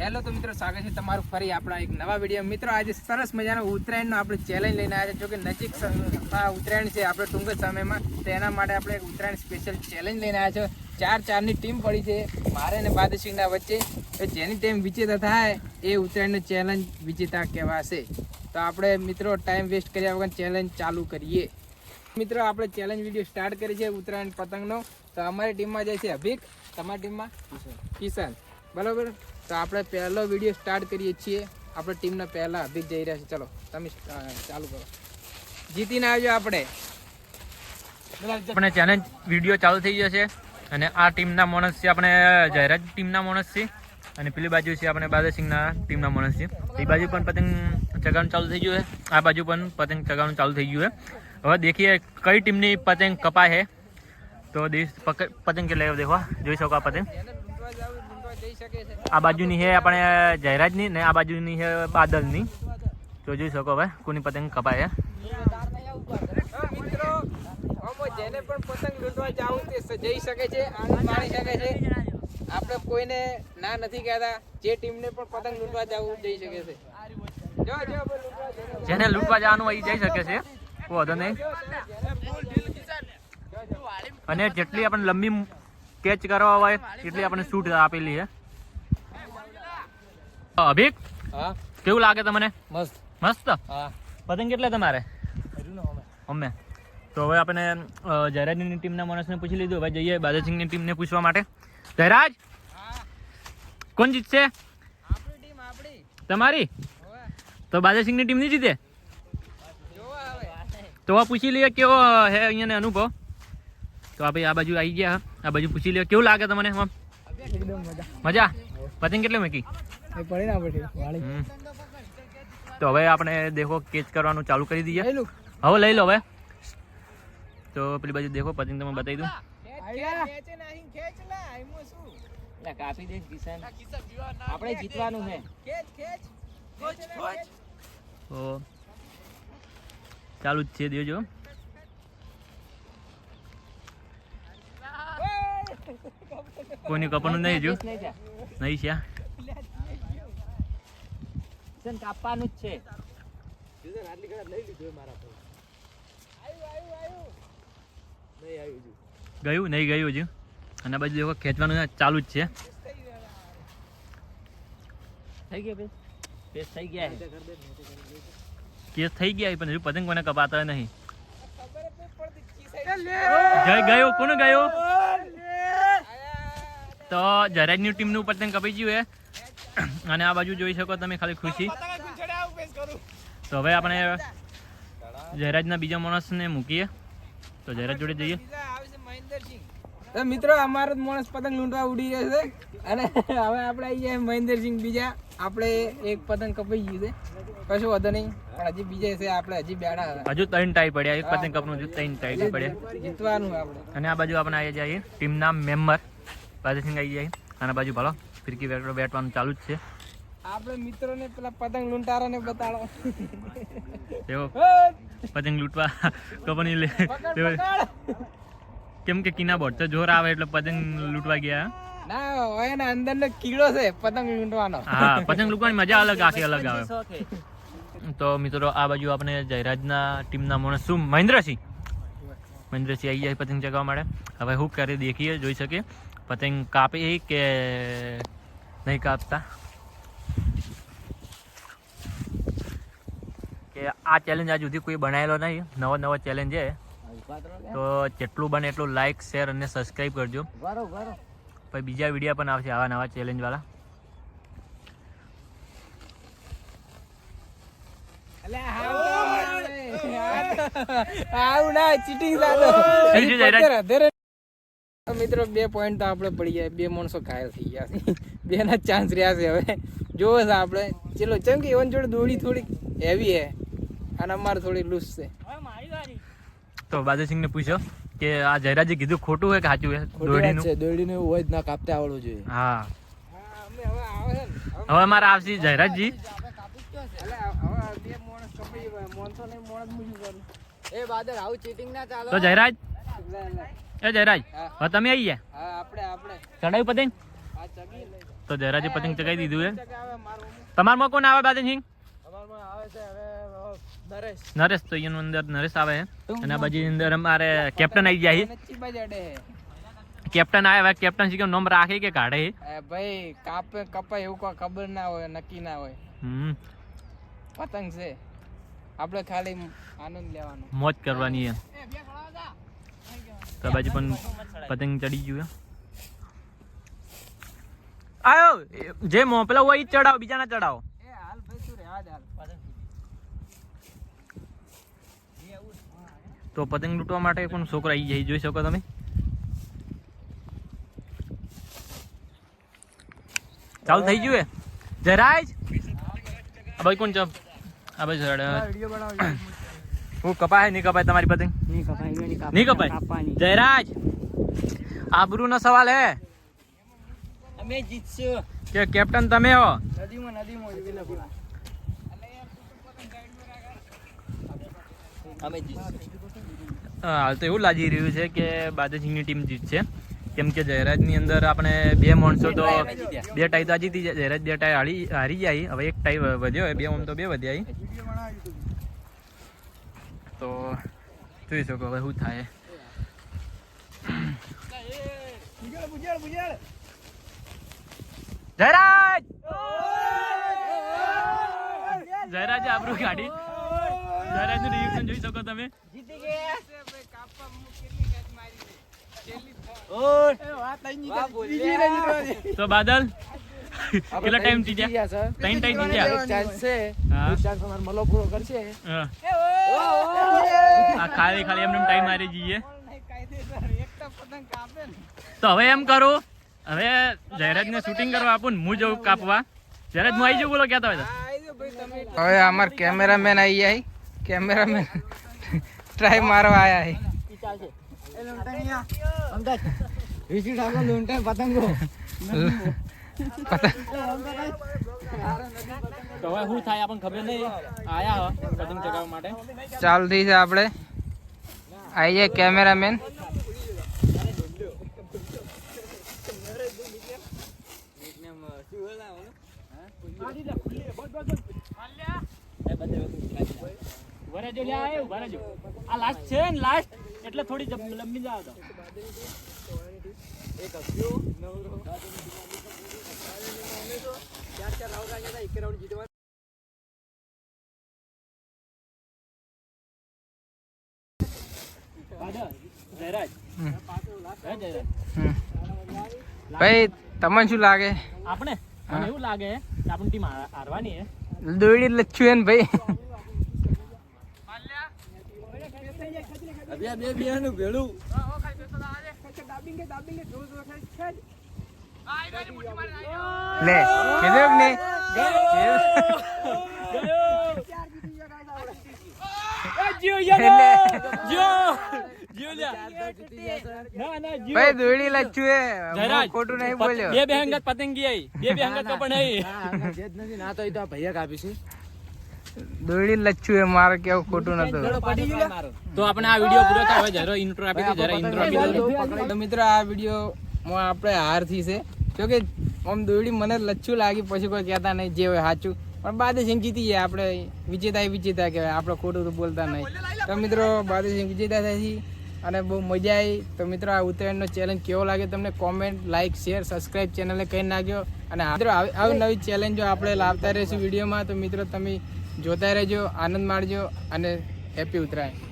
Hello તો મિત્રો, સ્વાગત છે તમારું ફરી આપણા એક નવા વીડિયો મિત્રો, આજે સરસ મજાનો ઉત્તરાયણનો આપણે ચેલેન્જ લઈને આવ્યા છે. જો કે નજીક ઉત્તરાયણ છે આપણે ટૂંક સમયમાં. તો એના માટે આપણે ઉત્તરાયણ સ્પેશિયલ ચેલેન્જ લઈને આવ્યા છે. ચાર ચારની ટીમ પડી છે, મારે અને બાદશિંગના વચ્ચે. જેની ટીમ વિજેતા થાય, એ ઉત્તરાયણનો ચેલેન્જ વિજેતા કહેવાશે. તો આપણે મિત્રો ટાઈમ વેસ્ટ કર્યા વગર ચેલેન્જ ચાલુ કરીએ. મિત્રો, આપણે ચેલેન્જ વીડિયો સ્ટાર્ટ કરી છે ઉત્તરાયણ પતંગનો. તો અમારી ટીમમાં જાય છે, અભિક. તમારી ટીમમાં કિશન. બરાબર? તો આપણે પહેલો વીડિયો સ્ટાર્ટ કરીએ છીએ. આપણે ટીમના પહેલાં અભિક જઈ રહ્યા છે. ચલો, તમે ચાલુ કરો. જીતીને આવજો આપણે. આપણે ચેલેન્જ વીડિયો ચાલુ થઈ ગયો છે અને આ ટીમના માણસ છે આપણે, જયરાજ ટીમના માણસ છે અને પેલી બાજુ છે આપણે બાદરસિંહના ટીમના માણસ છે. એ બાજુ પણ પતંગ ચગાવવાનું ચાલુ થઈ ગયું છે. આ બાજુ પણ પતંગ ચગાવવાનું ચાલુ થઈ ગયું છે. હવે દેખીએ કઈ ટીમની પતંગ કપાય છે. તો દેશ પતંગ કે લેવો દેખવા જોઈ શકો આ પતંગ. આ બાજુની છે આપણે જયરાજની ને આ બાજુની છે બાદલની. તો જોઈ શકો હવે કોની પતંગ કપાય જેને પણ પતંગ લૂંટવા જાવું જઈ શકે છે આનંદ માણી શકે છે આપણે કોઈને ના નથી કહેતા જે ટીમને પણ પતંગ લૂંટવા જવું જઈ શકે છે ભાઈ જેને લૂંટવા જવાનું હોય જઈ શકે છે. વાંધો નહીં. અને જેટલી આપણે લંબી કેચ કરવા હોય, એટલી આપણે શૂટ આપેલી છે અભિક? હા? કેવું લાગે તમને? મસ્ત. મસ્ત? હા. પતંગ કેટલા તમારે? અમે. તો હવે આપણે જયરાજની ટીમના માણસને પૂછી લીધું. હવે જઈએ બાદરસિંહની ટીમને પૂછવા માટે. જયરાજ? કોણ જીતશે? આપણી તમારી. તો બાદરસિંહની ટીમ નહીં જીતે? તો પૂછી લઈએ કેવો હે અહીંયાને અનુભવ. તો આ ભાઈ આ બાજુ આવી ગયા. આ બાજુ પૂછી લઈએ કેવું લાગે તમને? મજા? પતંગ કેટલી મૂકી? પડી ના પડી હમ. તો હવે આપણે દેખો કેચ કરવાનું ચાલુ કરી દઈએ. હવે લઈ લો હવે. તો પેલી બાજુ દેખો પતંગ તમે બતાવી દઉં. કાપી દે આપણે જીતવાનું છે. તો ચાલુ જ છે દેજો. કોઈની કપડનું નહીં જો. નહીં. નહીં છે કિશન કાપવાનું જ છે. ગયું નહીં ગયું હજુ. અને બાજુ દેખો ખેંચવાનું ચાલુ જ છે. થઈ ગયા બેસ બેસ થઈ ગયા કેસ થઈ ગયા પણ હજુ પતંગ કોને કપાતા નહીં. જ નહીં જય ગયો? કોને ગયો? તો જરાજની ટીમનું પતંગ કપાઈ ગયું છે. અને આ બાજુ જોઈ શકો તમે ખાલી ખુશી. તો હવે આપણે જયરાજના બીજા માણસને મૂકીએ. તો જયરાજ જોડે જઈએ. મિત્રો અમારો માણસ પતંગ લૂંટવા ઉડી ગયો છે. અને હવે આપણે આવી ગયા મહેન્દ્રસિંહ બીજા. આપણે એક પતંગ કપાઈ ગયું છે. કશું વધુ નહીં. પણ હજી બીજા છે આપણે હજી બેડા હજુ ત્રણ ટાઈ પડ્યા. એક પતંગ કપનું હજુ ત્રણ ટાઈ પડ્યા. જીતવાનું આપણે. અને આ બાજુ આપણે આવી જઈએ. ટીમના મેમ્બર બાજુસિંહ આવી જાય. અને બાજુ ભાલો. ફિરકી બેટ બેટવાનું ચાલુ જ છે. આપણે મિત્રોને પેલા પતંગ લૂંટારાને બતાડો. તેઓ પતંગ લૂંટવા. તો લે. પકડ. કેમ કે કિના બોટ તો જોર આવે એટલે પતંગ લૂંટવા ગયા. ના હોય એના અંદર નો કીડો છે પતંગ લૂંટવાનો. હા પતંગ લૂંટવાની મજા અલગ આખી અલગ આવે. તો મિત્રો આ બાજુ આપણે જયરાજના ટીમના માણસ શું? મહેન્દ્રસિંહ. મહેન્દ્રસિંહ આવી જાય પતંગ ચગાવવા માટે. હવે હું ક્યારે દેખીએ જોઈ શકીએ. પતંગ કાપી કે નહીં કાપતા કે આ ચેલેન્જ આજ સુધી કોઈ બનાવેલો નહીં. નવો નવો ચેલેન્જ છે. તો જેટલું બને એટલું લાઈક શેર અને સબસ્ક્રાઈબ કરજો. પછી બીજા વીડિયો પણ આવશે આવા નવા ચેલેન્જ વાળા. અલે હાવ તો આવે. ના ચીટિંગ થઈ ગયું જયરાજ? પત્તર અધેરે. તો મિત્રો બે પોઈન્ટ તો આપણે પડી ગયા. બે માણસો ઘાયલ થઈ ગયા છે. બે ના ચાન્સ રહ્યા છે હવે. જોવો છે આપણે. ચલો ચમ કે એવન જોડે દોડી થોડીક હેવી હે અને અમારે થોડી લૂઝ છે. તો બાદરસિંહને પૂછ્યો કે આ જયરાજે કીધું ખોટું હોય કે સાચું હોય? દોડીનું? દોડીને એવું હોય જ ના કાપતા આવડવું જોઈએ. હા. હા, હવે અમારે હવે હવે મારે આવશે જયરાજજી. અલે હવે બે માણસ કપાઈ ગયા. માણસો ને માણસ હું શું કરું? એ બાદર આવું ચીટિંગ ના ચાલે. તો જયરાજ. એ જયરાજ. હવે તમે આવી ગયા? આપણે આપણે. ચડાવ્યું પતંગ? તો જયરાજે પતંગ ચગાવી દીધું છે તમારમાં કોણ આવે છે હવે નરેશ. તો એનું અંદર નરેશ આવે છે અને આ બાજુ અંદર અમારે કેપ્ટન આવી જાય કેપ્ટન આવે કેપ્ટન શીખે નોમ રાખે કે કાઢે એ ભાઈ કાપે કપાય એવું કોઈ ખબર ના હોય નક્કી ના હોય. હમ. પતંગ છે. આપણે ખાલી આનંદ લેવાનો. મોજ કરવાની છે તો બાજુ પણ પતંગ ચડી ગયું આયો જે જે મોપલા હોય એ ચડાવો બીજા ના ચડાવો. એ હાલ ભાઈ તું પતંગ લૂંટવા માટે પણ છોકરા આવી જાય જોઈ શકો તમે. ચાલુ થઈ ગયું જરાય ભાઈ કોણ છે? આ ભાઈ સર વિડિયો બનાવો હું કપાય નહીં કપાય તમારી પતંગ નહીં કપાય જયરાજ આબરૂ નો સવાલ હે. અમે જીતશું. કે કેપ્ટન તમે હો? નદીમાં નદીમાં અમે હાલ તો એવું લાગી રહ્યું છે કે બાદસિંહની ટીમ જીતશે. કેમ કે જયરાજની અંદર આપણે બે માણસો તો બે ટાઈ તો જીતી જાય. જયરાજ બે ટાઈ હારી હારી જાય. હવે એક ટાઈ વધ્યો બે ઓમ તો બે વધ્યા તો જોઈ શકો હવે શું થાય. જયરાજ! જયરાજ આબરૂ કાઢી જયરાજનું રિએક્શન જોઈ શકો તમે. જીતી ગયા કાપવા કેટલી મારી તો બાદલ કેટલા ટાઈમ જીત્યા ત્રણ ટાઈમ જીત્યા ચાન્સ છે ચાન્સ અમારો મલો પૂરો કરશે. હા. આ ખાલી ખાલી એમને ટાઈમ મારી જઈએ. તો પતંગ કાપે ને તો હવે એમ કરું હવે જયરાજને શૂટિંગ કરવા આપું ને હું જવું કાપવા. જયરાજ હું આવી જવું બોલો ક્યાં હોય હવે અમાર કેમેરામેન આવી જાય. કેમેરામેન ટ્રાય મારવા આયા છે. પતંગો. હવે શું થાય આપણને ખબર નહીં. આયા પતંગ ચગાવવા માટે. ચાલતી છે આપણે. આવી જાય કેમેરામેન. એટલે થોડી લંબી જાવ તો જયરાજ હમ. હે જયરાજ હમ. ભાઈ તમને શું લાગે? આપણે? મને એવું લાગે કે આપણી ટીમ હારવાની છે. દોડી લચ્છું એને ભાઈ. બે બે બે નું ભેળું લે કીધું એટલે ભાઈ દોડી લચ્છું એ ખોટું નહીં બોલ્યો. બે બે હંગાત પતંગી આવી બે બે હંગાત કપડ નહીં હા જે જ નથી ના તો એ તો ભૈયા કાપી છે. દોડી લચ્છું એ મારે કેવું ખોટું નતું પડી ગયું મારો તો આપણે આ વીડિયો પૂરો થાય. જરો ઇન્ટ્રો આપી જરા ઇન્ટ્રો આપી તો મિત્રો આ વીડિયો માં આપણે હારથી છે. જો કે આમ દોડી મને લચ્છું લાગી પછી કોઈ કહેતા નહીં, જે હોય સાચું. પણ બાદસિંહ જીતી જાય આપણે વિજેતા વિજેતા કહેવાય, આપણે ખોટું તો બોલતા નહીં. તો મિત્રો, બાદસિંહ વિજેતા થઈ અને બહુ મજા આવી. તો મિત્રો, આ ઉત્તરાયણનો ચેલેન્જ કેવો લાગ્યો તમને? કોમેન્ટ લાઇક શેર સબસ્ક્રાઇબ ચેનલને કહી નાખ્યો અને મિત્રો, આવી નવી ચેલેન્જો આપણે લાવતા રહીશું વિડીયોમાં, તો મિત્રો, તમે જોતા રહેજો, આનંદ માણજો, અને હેપી ઉત્તરાયણ.